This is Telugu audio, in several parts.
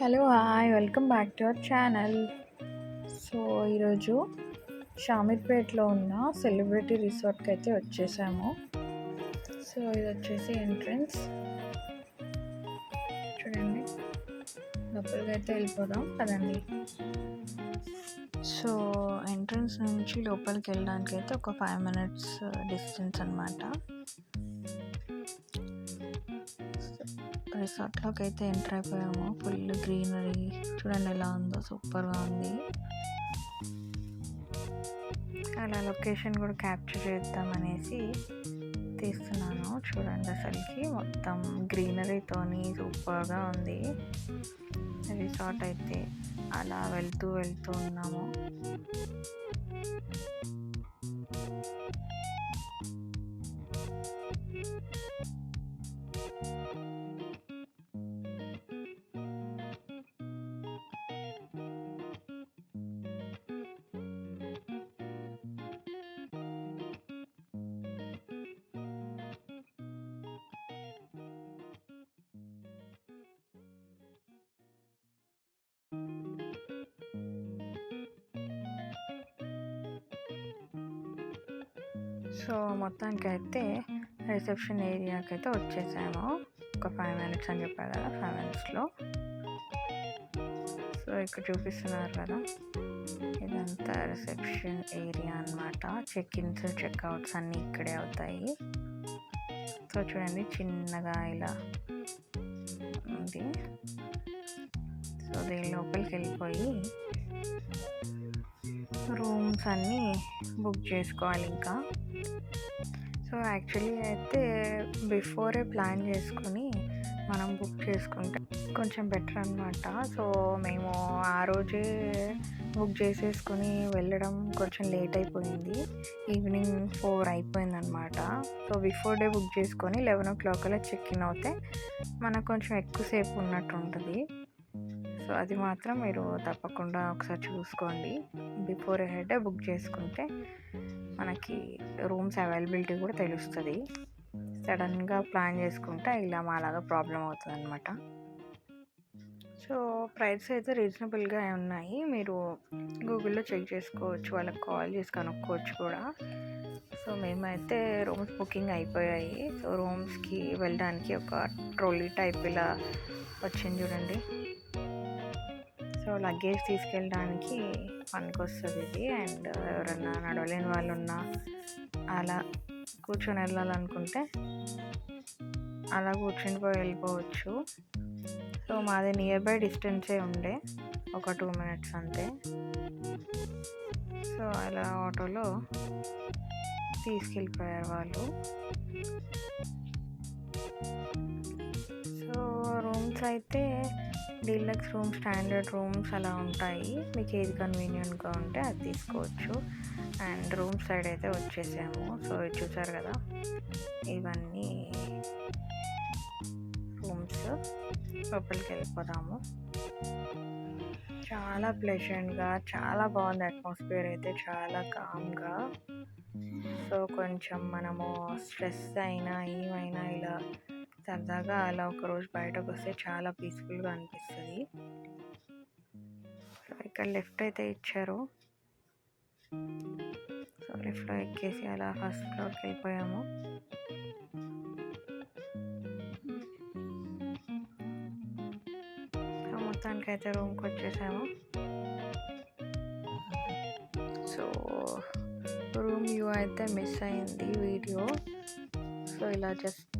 Hello hi welcome back to our channel. So ఈరోజు షామీర్పేట్లో ఉన్న సెలబ్రిటీ రిసార్ట్కి అయితే వచ్చేసాము. సో ఇది వచ్చేసి ఎంట్రన్స్. చూడండి లోపలికి అయితే వెళ్ళిపోదాం కదండి సో ఎంట్రన్స్ నుంచి లోపలికి వెళ్ళడానికి అయితే ఒక ఫైవ్ మినిట్స్ uh, డిస్టెన్స్ అనమాట రిసార్ట్లోకి అయితే ఎంటర్ అయిపోయాము. ఫుల్ గ్రీనరీ చూడండి ఎలా ఉందో సూపర్గా ఉంది. అలా లొకేషన్ కూడా క్యాప్చర్ చేద్దామనేసి తీస్తున్నాను. చూడండి అసలుకి మొత్తం గ్రీనరీతోని సూపర్గా ఉంది. రిసార్ట్ అయితే అలా వెళ్తూ వెళ్తూ ఉన్నాము. సో మొత్తానికైతే రిసెప్షన్ ఏరియాకి అయితే వచ్చేసాము. ఒక ఫైవ్ మినిట్స్ అని చెప్పారు కదా ఫైవ్ మినిట్స్లో. సో ఇక్కడ చూపిస్తున్నారు కదా ఇదంతా రిసెప్షన్ ఏరియా అనమాట చెక్ ఇన్స్ చెక్అవుట్స్ అన్నీ ఇక్కడే అవుతాయి. సో చూడండి చిన్నగా ఇలా ఉంది. సో దీని లోపలికి వెళ్ళిపోయి రూమ్స్ అన్నీ బుక్ చేసుకోవాలి ఇంకా. సో యాక్చువల్లీ అయితే బిఫోరే ప్లాన్ చేసుకొని మనం బుక్ చేసుకుంటే కొంచెం బెటర్ అనమాట సో మేము ఆ రోజే బుక్ చేసేసుకొని వెళ్ళడం కొంచెం లేట్ అయిపోయింది. ఈవినింగ్ ఫోర్ అయిపోయింది అనమాట సో బిఫోర్ డే బుక్ చేసుకొని లెవెన్ ఓ క్లాక్ అలా చెక్ ఇన్ అవుతే మనకు కొంచెం ఎక్కువసేపు ఉన్నట్టు ఉంటుంది. సో అది మాత్రం మీరు తప్పకుండా ఒకసారి చూసుకోండి. బిఫోర్ హెడ్ బుక్ చేసుకుంటే మనకి రూమ్స్ అవైలబిలిటీ కూడా తెలుస్తుంది. సడన్గా ప్లాన్ చేసుకుంటే ఇలా మాలాగా ప్రాబ్లం అవుతుంది అనమాట సో ప్రైస్ అయితే రీజనబుల్గా ఉన్నాయి. మీరు గూగుల్లో చెక్ చేసుకోవచ్చు వాళ్ళకి కాల్ చేసి కనుక్కోవచ్చు కూడా. సో మేమైతే రూమ్స్ బుకింగ్ అయిపోయాయి. సో రూమ్స్కి వెళ్ళడానికి ఒక ట్రోలీ టైప్ ఇలా వచ్చింది చూడండి. సో లగేజ్ తీసుకెళ్ళడానికి పనికొస్తుంది ఇది. అండ్ ఎవరన్నా నడవలేని వాళ్ళు ఉన్నా అలా కూర్చొని వెళ్ళాలనుకుంటే అలా కూర్చొని పోయి వెళ్ళిపోవచ్చు. సో మాది నియర్ బై డిస్టెన్సే ఉండే ఒక టూ మినిట్స్ అంతే. సో అలా ఆటోలో తీసుకెళ్ళిపోయారు వాళ్ళు. రూమ్స్ అయితే డీలక్స్ రూమ్ స్టాండర్డ్ రూమ్స్ అలా ఉంటాయి. మీకు ఏది కన్వీనియంట్గా ఉంటే అది తీసుకోవచ్చు. అండ్ రూమ్ సైడ్ అయితే వచ్చేసాము. సో చూసారు కదా? ఇవన్నీ రూమ్స్ లోపలికి వెళ్ళిపోదాము. చాలా ప్లెజెంట్గా చాలా బాగుంది అట్మాస్ఫియర్ అయితే చాలా కామ్గా సో కొంచెం మనము స్ట్రెస్ అయినా ఏమైనా ఇలా సరదాగా అలా ఒకరోజు బయటకు వస్తే చాలా పీస్ఫుల్గా అనిపిస్తుంది. సో ఇక్కడ లిఫ్ట్ అయితే ఇచ్చారు. సో లిఫ్ట్లో ఎక్కేసి అలా ఫస్ట్ ఫ్లోర్కి వెళ్ళిపోయాము. సో అయితే రూమ్కి వచ్చేసాము. సో రూమ్ వ్యూ అయితే మిస్ అయింది వీడియో. సో ఇలా జస్ట్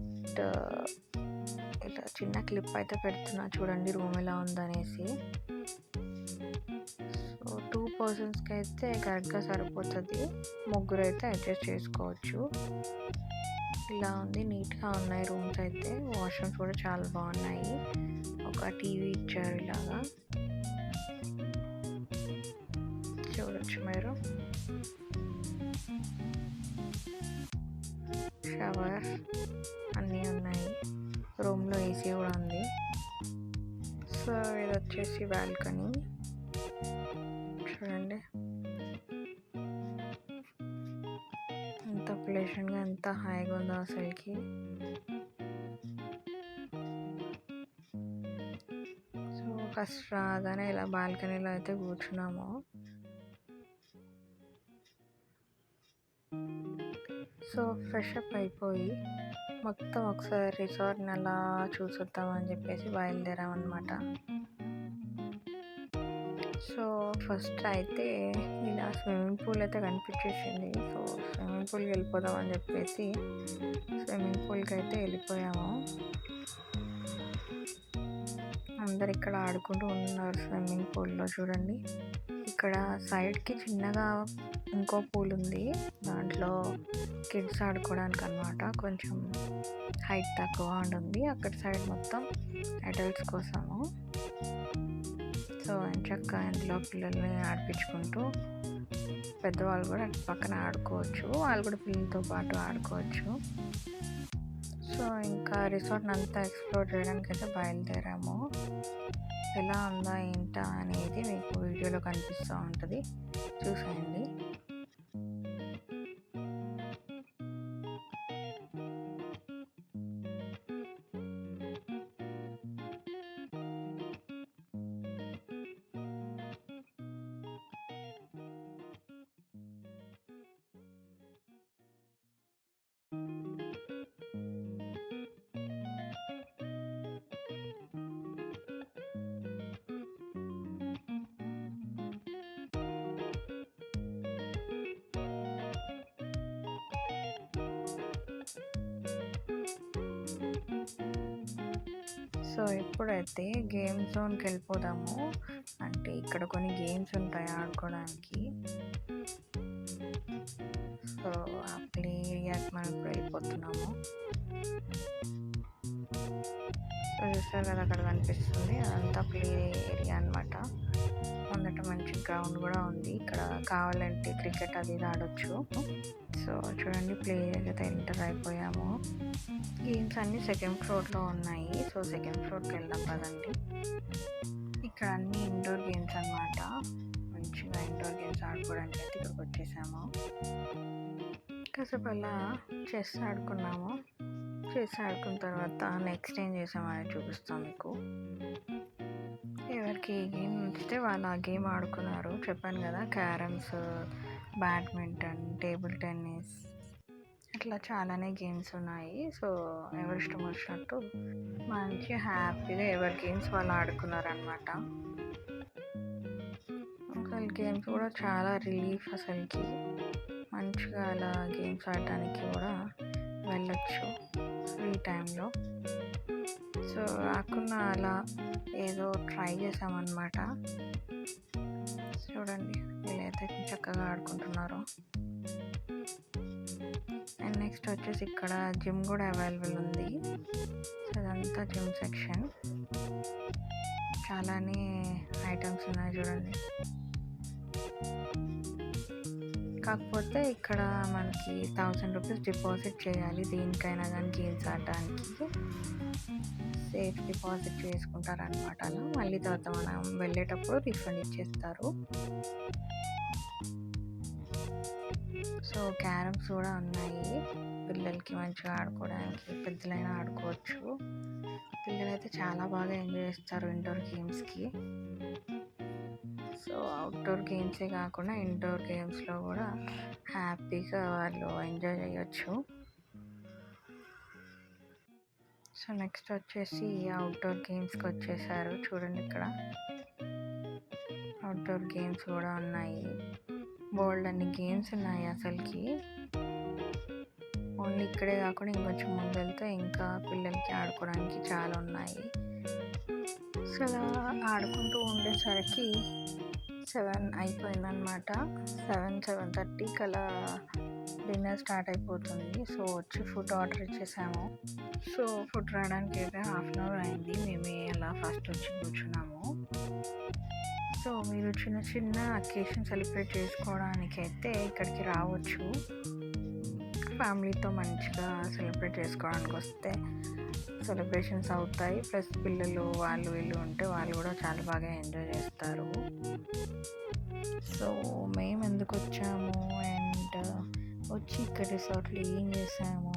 ఇలా చిన్న క్లిప్ అయితే పెడుతున్నా. చూడండి రూమ్ ఎలా ఉందనేసి. సో టూ పర్సన్స్కి అయితే కరెక్ట్గా సరిపోతుంది. ముగ్గురు అయితే అడ్జస్ట్ చేసుకోవచ్చు. ఇలా ఉంది. నీట్గా ఉన్నాయి రూమ్స్ అయితే. వాష్రూమ్స్ కూడా చాలా బాగున్నాయి. ఒక టీవీ ఇచ్చారు ఇలాగా. చూడొచ్చు మీరు. షవర్ అన్నీ ఉన్నాయి. రూమ్లో ఏసీ కూడా ఉంది. సో ఇది వచ్చేసి బాల్కనీ. చూడండి. ప్లేషన్గా ఎంత హాయిగా ఉందో అసలుకి సో ఫస్ట్ రాగానే ఇలా బాల్కనీలో అయితే కూర్చున్నాము సో ఫ్రెష్ అప్ అయిపోయి మొత్తం ఒకసారి రిసార్ట్ని అలా చూసొద్దామని చెప్పేసి బయలుదేరామన్నమాట సో ఫస్ట్ అయితే ఇలా స్విమ్మింగ్ పూల్ అయితే కనిపించేసింది. సో స్విమ్మింగ్ పూల్కి వెళ్ళిపోదాం అని చెప్పేసి స్విమ్మింగ్ పూల్కి అయితే వెళ్ళిపోయాము. అందరు ఇక్కడ ఆడుకుంటూ ఉన్నారు స్విమ్మింగ్ పూల్లో చూడండి. ఇక్కడ సైడ్కి చిన్నగా ఇంకో పూల్ ఉంది. దాంట్లో కిడ్స్ ఆడుకోవడానికి అనమాట కొంచెం హైట్ తక్కువ ఉంటుంది అక్కడ సైడ్ మొత్తం అడల్ట్స్ కోసము. సో చక్క ఇంట్లో పిల్లల్ని ఆడిపించుకుంటూ పెద్దవాళ్ళు కూడా అటు పక్కన ఆడుకోవచ్చు. వాళ్ళు కూడా పిల్లలతో పాటు ఆడుకోవచ్చు. సో ఇంకా రిసార్ట్ని అంతా ఎక్స్ప్లోర్ చేయడానికి అయితే బయలుదేరాము. ఎలా ఉందా ఏంటా అనేది మీకు వీడియోలో కనిపిస్తూ ఉంటుంది. చూసేయండి. సో ఎప్పుడైతే గేమ్ జోన్కి వెళ్ళిపోదాము అంటే ఇక్కడ కొన్ని గేమ్స్ ఉంటాయి ఆడుకోవడానికి సో ఆ ప్లే ఏరియాకి మనం ఇప్పుడు వెళ్ళిపోతున్నాము. సో చూస్తారు కదా అక్కడ కనిపిస్తుంది. అదంతా ప్లే ఏరియా. గ్రౌండ్ కూడా ఉంది. ఇక్కడ కావాలంటే క్రికెట్ అది ఆడొచ్చు. సో చూడండి ప్లే అయితే ఎంటర్ అయిపోయాము. గేమ్స్ అన్నీ సెకండ్ ఫ్లోర్లో ఉన్నాయి. సో సెకండ్ ఫ్లోర్కి వెళ్దాం కదండి ఇక్కడ అన్ని ఇండోర్ గేమ్స్ అనమాట మంచిగా ఇండోర్ గేమ్స్ ఆడుకోవడానికి అయితే ఇక్కడికి వచ్చేసాము. కాసేపు అలా చెస్ ఆడుకున్నాము. చెస్ ఆడుకున్న తర్వాత నెక్స్ట్ ఏం చేసామని చూపిస్తాం మీకు. ఎవరికి ఏ గేమ్ నచ్చితే వాళ్ళు ఆ గేమ్ ఆడుకున్నారు. చెప్పాను కదా క్యారమ్స్ బ్యాడ్మింటన్ టేబుల్ టెన్నిస్ ఇట్లా చాలానే గేమ్స్ ఉన్నాయి. సో ఎవరి ఇష్టం వచ్చినట్టు మంచి హ్యాపీగా ఎవరి గేమ్స్ వాళ్ళు ఆడుకున్నారనమాట అసలు గేమ్స్ కూడా చాలా రిలీఫ్ అసలుకి. మంచిగా అలా గేమ్స్ ఆడటానికి కూడా వెళ్ళచ్చు ఫ్రీ టైంలో. సో రాకుండా అలా ఏదో ట్రై చేసామన్నమాట చూడండి వీళ్ళైతే చక్కగా ఆడుకుంటున్నారు. అండ్ నెక్స్ట్ వచ్చేసి ఇక్కడ జిమ్ కూడా అవైలబుల్ ఉంది. సో అదంతా జిమ్ సెక్షన్. చాలానే ఐటమ్స్ ఉన్నాయి చూడండి. కాకపోతే ఇక్కడ మనకి థౌజండ్ రూపీస్ డిపాజిట్ చేయాలి దేనికైనా కానీ గేమ్స్ ఆడడానికి. సేఫ్ డిపాజిట్ చేసుకుంటారనమాట అనమాట మళ్ళీ తర్వాత మనం వెళ్ళేటప్పుడు రిఫండ్ ఇచ్చేస్తారు. సో క్యారమ్స్ కూడా ఉన్నాయి. పిల్లలకి మంచిగా ఆడుకోవడానికి పెద్దలైనా ఆడుకోవచ్చు. పిల్లలు అయితే చాలా బాగా ఎంజాయ్ చేస్తారు ఇండోర్ గేమ్స్కి సో అవుట్డోర్ గేమ్సే కాకుండా ఇండోర్ గేమ్స్లో కూడా హ్యాపీగా వాళ్ళు ఎంజాయ్ చేయొచ్చు. సో నెక్స్ట్ వచ్చేసి అవుట్డోర్ గేమ్స్కి వచ్చేసారు. చూడండి ఇక్కడ. అవుట్డోర్ గేమ్స్ కూడా ఉన్నాయి. బోల్డ్ అన్ని గేమ్స్ ఉన్నాయి అసలుకి. ఓన్లీ ఇక్కడే కాకుండా ఇంకొంచెం ముందు వెళ్తే ఇంకా పిల్లలకి ఆడుకోవడానికి చాలా ఉన్నాయి. సో అలా ఆడుకుంటూ ఉండేసరికి సెవెన్ అయిపోయిందనమాట సెవెన్ సెవెన్ థర్టీకి అలా డిన్నర్ స్టార్ట్ అయిపోతుంది. సో వచ్చి ఫుడ్ ఆర్డర్ ఇచ్చేసాము. సో ఫుడ్ రావడానికి అయితే హాఫ్ అన్ అవర్ అయింది. మేమే అలా ఫస్ట్ వచ్చి కూర్చున్నాము. సో మీరు చిన్న చిన్న అకేషన్ సెలబ్రేట్ చేసుకోవడానికి అయితే ఇక్కడికి రావచ్చు. ఫ్యామిలీతో మంచిగా సెలబ్రేట్ చేసుకోవడానికి వస్తే సెలబ్రేషన్స్ అవుతాయి. ప్లస్ పిల్లలు వాళ్ళు వీళ్ళు ఉంటే వాళ్ళు కూడా చాలా బాగా ఎంజాయ్ చేస్తారు. సో మేము ఎందుకు వచ్చాము? అండ్ వచ్చి ఇక్కడ రిసార్ట్లో ఏం చేసాము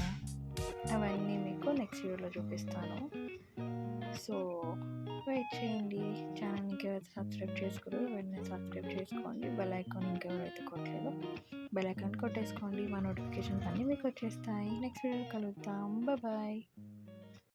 అవన్నీ మీకు నెక్స్ట్ వీడియోలో చూపిస్తాను. సో వెయిట్ చేయండి. ఛానల్ ఇంకెవరైతే సబ్స్క్రైబ్ చేసుకోరు వెంటనే సబ్స్క్రైబ్ చేసుకోండి. బెల్ ఐకాన్ ఇంకెవరైతే కొట్టలేదు బెల్ ఐకాన్ కొట్టేసుకోండి. మా నోటిఫికేషన్స్ అన్నీ మీకు వచ్చేస్తాయి. నెక్స్ట్ వీడియోలో కలుద్దాం. బాయ్